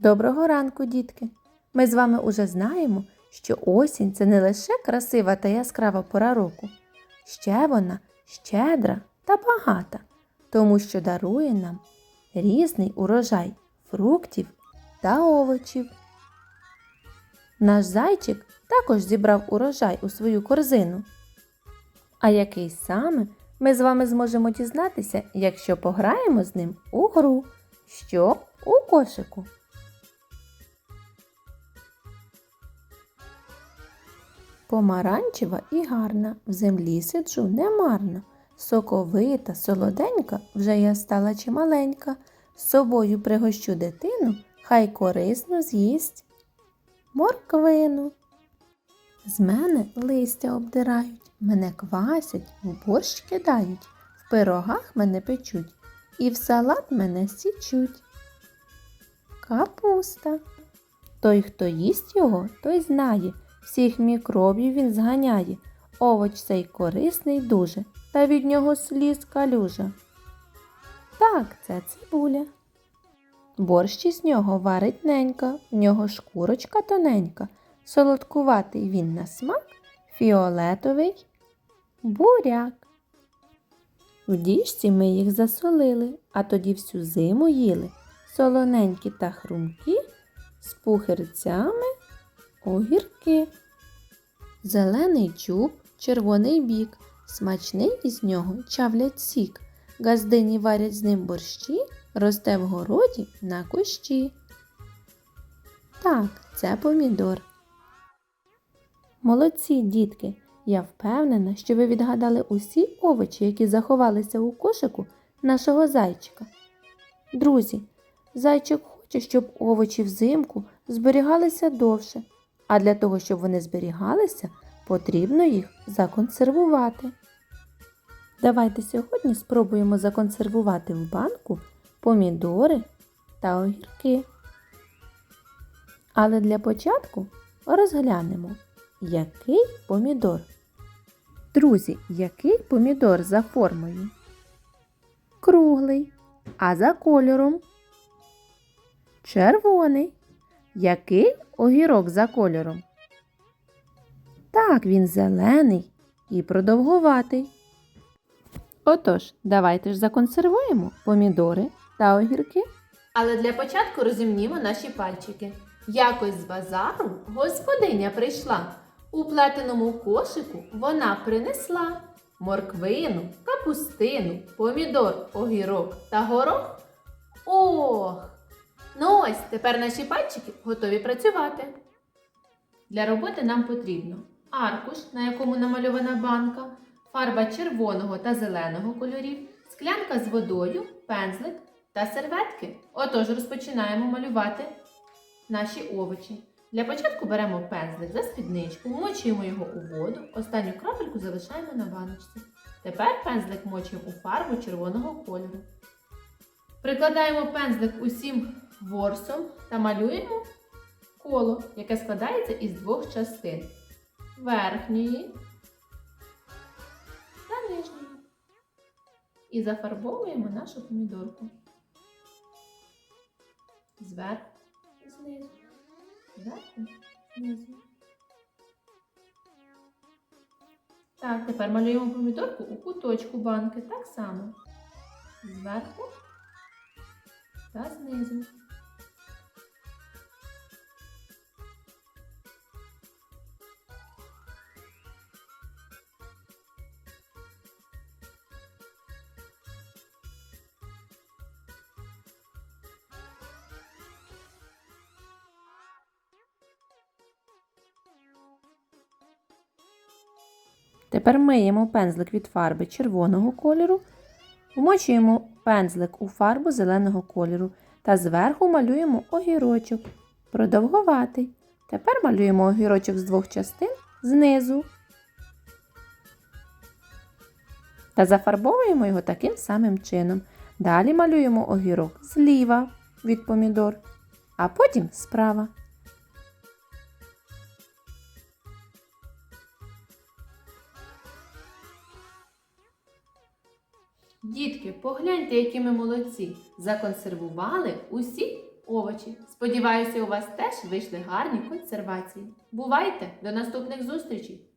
Доброго ранку, дітки! Ми з вами уже знаємо, що осінь це не лише красива та яскрава пора року, ще вона щедра та багата, тому що дарує нам різний урожай фруктів та овочів. Наш зайчик також зібрав урожай у свою корзину. А який саме ми з вами зможемо дізнатися, якщо пограємо з ним у гру, що у кошику. Помаранчева і гарна, в землі сиджу немарно. Соковита, солоденька, вже я стала чималенька. З собою пригощу дитину, хай корисно з'їсть морквину. З мене листя обдирають, мене квасять, в борщ кидають, в пирогах мене печуть, і в салат мене січуть. Капуста. Той, хто їсть його, той знає, всіх мікробів він зганяє. Овоч цей корисний дуже, та від нього сліз калюжа. Так, це цибуля. Борщ із нього варить ненька, в нього шкурочка тоненька, солодкуватий він на смак, фіолетовий буряк. В діжці ми їх засолили, а тоді всю зиму їли, солоненькі та хрумкі, з пухирцями огірки. Зелений чуб, червоний бік, смачний із нього чавлять сік. Газдині варять з ним борщі, росте в городі на кущі. Так, це помідор. Молодці, дітки! Я впевнена, що ви відгадали усі овочі, які заховалися у кошику нашого зайчика. Друзі, зайчик хоче, щоб овочі взимку зберігалися довше, а для того, щоб вони зберігалися, потрібно їх законсервувати. Давайте сьогодні спробуємо законсервувати в банку помідори та огірки. Але для початку розглянемо, який помідор. Друзі, який помідор за формою? Круглий, а за кольором? Червоний. Який огірок за кольором? Так, він зелений і продовгуватий. Отож, давайте ж законсервуємо помідори та огірки. Але для початку розімнімо наші пальчики. Якось з базару господиня прийшла. У плетеному кошику вона принесла морквину, капустину, помідор, огірок та горох. Ох! Ну ось тепер наші пальчики готові працювати. Для роботи нам потрібно аркуш, на якому намальована банка, фарба червоного та зеленого кольорів, склянка з водою, пензлик та серветки. Отож, розпочинаємо малювати наші овочі. Для початку беремо пензлик за спідничку, мочуємо його у воду, останню крапельку залишаємо на баночці. Тепер пензлик мочуємо у фарбу червоного кольору. Прикладаємо пензлик усім ворсом та малюємо коло, яке складається із двох частин верхньої та нижньої. І зафарбовуємо нашу помідорку. Зверху і знизу. Зверху, знизу. Так, тепер малюємо помідорку у куточку банки так само. Зверху та знизу. Тепер миємо пензлик від фарби червоного кольору, вмочуємо пензлик у фарбу зеленого кольору та зверху малюємо огірочок. Продовгуватий. Тепер малюємо огірочок з двох частин знизу. Та зафарбовуємо його таким самим чином. Далі малюємо огірок зліва від помідор, а потім справа. Дітки, погляньте, які ми молодці. Законсервували усі овочі. Сподіваюся, у вас теж вийшли гарні консервації. Бувайте! До наступних зустрічей!